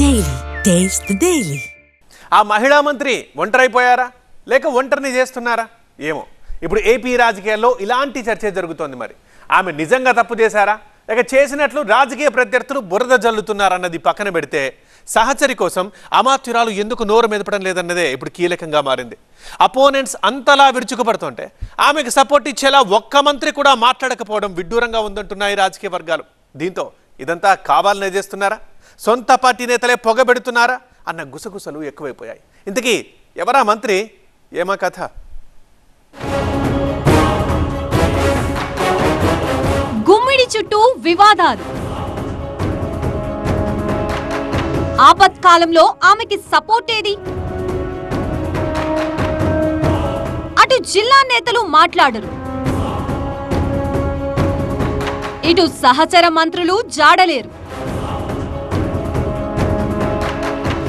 Daily ఆ మహిళా మంత్రి ఒంటరైపోయారా? లేక ఒంటరిని చేస్తున్నారా? ఏమో. ఇప్పుడు ఏపీ రాజకీయాల్లో ఇలాంటి చర్చ జరుగుతోంది మరి. ఆమె నిజంగా తప్పు చేశారా? లేక చేసినట్లు రాజకీయ ప్రత్యర్థులు బురద జల్లుతున్నారన్నది పక్కన పెడితే సహచరి కోసం అమాత్యురాలు ఎందుకు నోరు మెదపడం లేదన్నదే ఇప్పుడు కీలకంగా మారింది. అపోనెంట్స్ అంతలా విరుచుకుపడుతుంటే ఆమెకు సపోర్ట్ ఇచ్చేలా ఒక్క మంత్రి కూడా మాట్లాడకపోవడం విడ్డూరంగా ఉందంటున్నాయి రాజకీయ వర్గాలు. దీంతో ఇదంతా కావాలనే చేస్తున్నారా? సొంత పార్టీ నేతలే పొగబెడుతున్నారా అన్న గుసగుసలు ఎక్కువైపోయాయి. ఇంతకీ ఎవరా మంత్రి? ఏమా కథ? గుమ్మిడి చుట్టూ వివాదాలు. ఆపత్కాలంలో ఆమెకి సపోర్ట్ ఏది? అటు జిల్లా నేతలు మాట్లాడరు. ఇటు సహచర మంత్రులు జాడలేరు.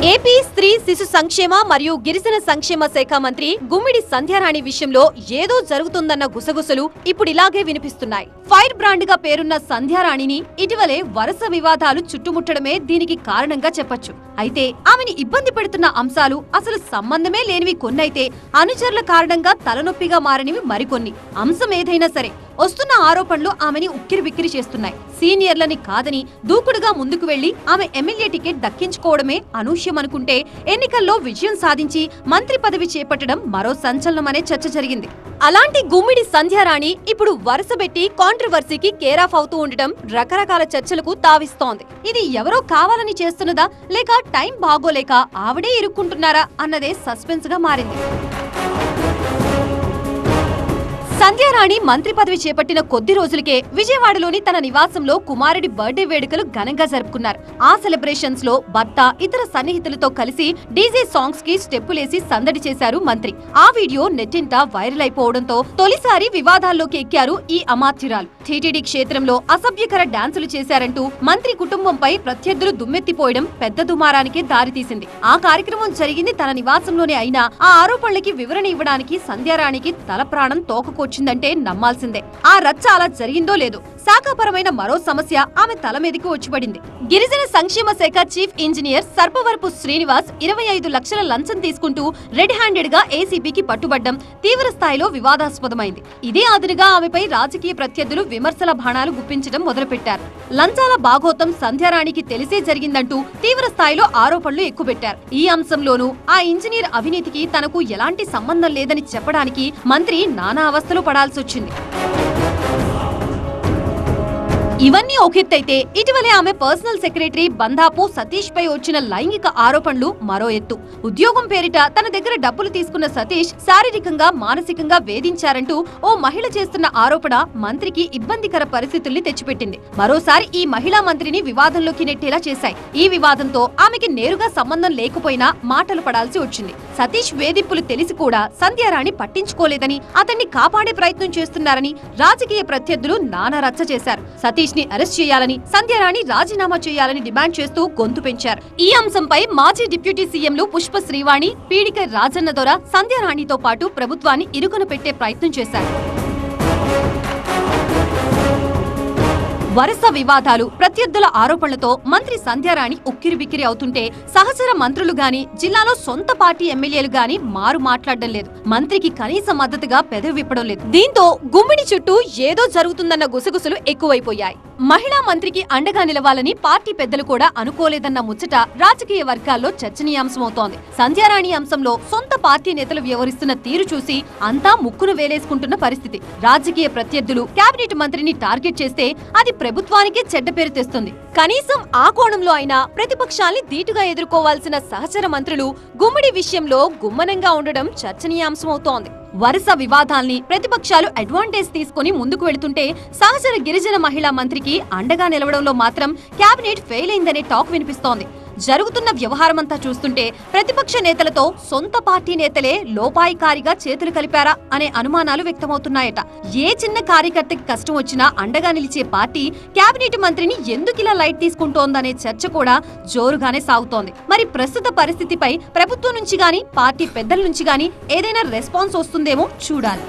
ఏపీ స్త్రీ శిశు సంక్షేమ మరియు గిరిజన సంక్షేమ శాఖ మంత్రి గుమ్మిడి సంధ్యారాణి విషయంలో ఏదో జరుగుతుందన్న గుసగుసలు ఇప్పుడు ఇలాగే వినిపిస్తున్నాయి. ఫైర్ బ్రాండ్గా పేరున్న సంధ్యారాణిని ఇటీవలే వరుస వివాదాలు చుట్టుముట్టడమే దీనికి కారణంగా చెప్పొచ్చు. అయితే ఆమెని ఇబ్బంది పెడుతున్న అంశాలు అసలు సంబంధమే లేనివి కొన్నైతే అనుచరుల కారణంగా తలనొప్పిగా మారనివి మరికొన్ని. అంశం ఏదైనా సరే వస్తున్న ఆరోపణలు ఆమెని ఉక్కిరిబిక్కిరి చేస్తున్నాయి. సీనియర్లని కాదని దూకుడుగా ముందుకు వెళ్ళి ఆమె ఎమ్మెల్యే టికెట్ దక్కించుకోవడమే విషయం అనుకుంటే ఎన్నికల్లో విజయం సాధించి మంత్రి పదవి చేపట్టడం మరో సంచలనమనే చర్చ జరిగింది. అలాంటి గుమ్మిడి సంధ్యారాణి ఇప్పుడు వరుసబెట్టి కాంట్రవర్సీకి కేరాఫ్ అవుతూ ఉండటం రకరకాల చర్చలకు తావిస్తోంది. ఇది ఎవరో కావాలని చేస్తున్నదా లేక టైం బాగోలేక ఆవిడే ఇరుక్కుంటున్నారా అన్నదే సస్పెన్స్గా మారింది. సంధ్యారాణి మంత్రి పదవి చేపట్టిన కొద్ది రోజులకే విజయవాడలోని తన నివాసంలో కుమారుడి బర్త్డే వేడుకలు ఘనంగా జరుపుకున్నారు. ఆ సెలబ్రేషన్స్లో భర్త ఇతర సన్నిహితులతో కలిసి డీజే సాంగ్స్కి స్టెప్పులేసి సందడి చేశారు మంత్రి. ఆ వీడియో నెట్టింట వైరల్ అయిపోవడంతో తొలిసారి వివాదాల్లోకి ఎక్కారు ఈ అమాత్యురాలు. టీటీడీ క్షేత్రంలో అసభ్యకర డాన్సులు చేశారంటూ మంత్రి కుటుంబంపై ప్రత్యర్థులు దుమ్మెత్తిపోయడం పెద్ద దుమారానికి దారితీసింది. ఆ కార్యక్రమం జరిగింది తన నివాసంలోనే అయినా ఆ ఆరోపణలకి వివరణ ఇవ్వడానికి సంధ్యారాణికి తల ప్రాణం వచ్చిందంటే నమ్మాల్సిందే. ఆ రచ్చ అలా జరిగిందో లేదో శాఖాపరమైన మరో సమస్య ఆమె తల మీదకి వచ్చిపడింది గిరిజన సంక్షేమ శాఖ చీఫ్ ఇంజనీర్ సర్పవరపు శ్రీనివాస్ ఇరవై ఐదు లక్షల లంచం తీసుకుంటూ రెడ్ హ్యాండెడ్గా ఏసీబీకి పట్టుబడ్డం తీవ్ర స్థాయిలో వివాదాస్పదమైంది. ఇదే ఆదురుగా ఆమెపై రాజకీయ ప్రత్యర్థులు విమర్శల బాణాలు గుప్పించడం మొదలుపెట్టారు. లంచాల బాగోతం సంధ్యారాణికి తెలిసే జరిగిందంటూ తీవ్ర స్థాయిలో ఆరోపణలు ఎక్కుపెట్టారు. ఈ అంశంలోనూ ఆ ఇంజనీర్ అవినీతికి తనకు ఎలాంటి సంబంధం లేదని చెప్పడానికి మంత్రి నానా అవస్థలు పడాల్సి వచ్చింది ఇవన్నీ ఒకెత్తైతే ఇటీవలే ఆమె పర్సనల్ సెక్రటరీ బంధాపు సతీష్ పై వచ్చిన లైంగిక ఆరోపణలు మరో ఎత్తు. ఉద్యోగం పేరిట తన దగ్గర డబ్బులు తీసుకున్న సతీష్ శారీరకంగా మానసికంగా వేధించారంటూ ఓ మహిళ చేస్తున్న ఆరోపణ మంత్రికి ఇబ్బందికర పరిస్థితుల్ని తెచ్చిపెట్టింది. మరోసారి ఈ మహిళా మంత్రిని వివాదంలోకి నెట్టేలా చేశాయి. ఈ వివాదంతో ఆమెకి నేరుగా సంబంధం లేకపోయినా మాటలు పడాల్సి వచ్చింది. సతీష్ వేధింపులు తెలిసి కూడా సంధ్యారాణి పట్టించుకోలేదని అతన్ని కాపాడే ప్రయత్నం చేస్తున్నారని రాజకీయ ప్రత్యర్థులు నానా రచ్చ చేశారు. సతీష్ని అరెస్ట్ చేయాలని సంధ్యారాణి రాజీనామా చేయాలని డిమాండ్ చేస్తూ గొంతు పెంచారు. ఈ అంశంపై మాజీ డిప్యూటీ సీఎంలు పుష్ప శ్రీవాణి పీడిక రాజన్న దొర సంధ్యారాణితో పాటు ప్రభుత్వాన్ని ఇరుకున పెట్టే ప్రయత్నం చేశారు. వరుస వివాదాలు ప్రత్యర్థుల ఆరోపణలతో మంత్రి సంధ్యారాణి ఉక్కిరిబిక్కిరి అవుతుంటే సహచర మంత్రులు గాని జిల్లాలో సొంత పార్టీ ఎమ్మెల్యేలు గాని మారు మాట్లాడడం లేదు. మంత్రికి కనీస మద్దతుగా పెదవి విప్పడం లేదు. దీంతో గుమ్మిడి చుట్టూ ఏదో జరుగుతుందన్న గుసగుసలు ఎక్కువైపోయాయి. మహిళా మంత్రికి అండగా నిలవాలని పార్టీ పెద్దలు కూడా అనుకోలేదన్న ముచ్చట రాజకీయ వర్గాల్లో చర్చనీయాంశమవుతోంది. సంధ్యారాణి అంశంలో సొంత పార్టీ నేతలు వ్యవహరిస్తున్న తీరు చూసి అంతా ముక్కును వేలేసుకుంటున్న పరిస్థితి. రాజకీయ ప్రత్యర్థులు కేబినెట్ మంత్రిని టార్గెట్ చేస్తే అది ప్రభుత్వానికే చెడ్డ పేరు తెస్తుంది. కనీసం ఆ కోణంలో అయినా ప్రతిపక్షాల్ని ధీటుగా ఎదుర్కోవాల్సిన సహచర మంత్రులు గుమ్మడి విషయంలో గుమ్మనంగా ఉండడం చర్చనీయాంశమవుతోంది. వరుస వివాదాల్ని ప్రతిపక్షాలు అడ్వాంటేజ్ తీసుకుని ముందుకు వెళుతుంటే సహచర గిరిజన మహిళా మంత్రికి అండగా నిలవడంలో మాత్రం కేబినెట్ ఫెయిల్ అయిందనే టాక్ వినిపిస్తోంది. జరుగుతున్న వ్యవహారమంతా చూస్తుంటే ప్రతిపక్ష నేతలతో సొంత పార్టీ నేతలే లోపాయికారిగా చేతులు కలిపారా అనే అనుమానాలు వ్యక్తమవుతున్నాయట. ఏ చిన్న కార్యకర్తకి కష్టం వచ్చినా అండగా నిలిచే పార్టీ కేబినెట్ మంత్రిని ఎందుకిలా లైట్ తీసుకుంటోందనే చర్చ కూడా జోరుగానే సాగుతోంది. మరి ప్రస్తుత పరిస్థితిపై ప్రభుత్వం నుంచి గాని పార్టీ పెద్దల నుంచి గాని ఏదైనా రెస్పాన్స్ వస్తుందేమో చూడాలి.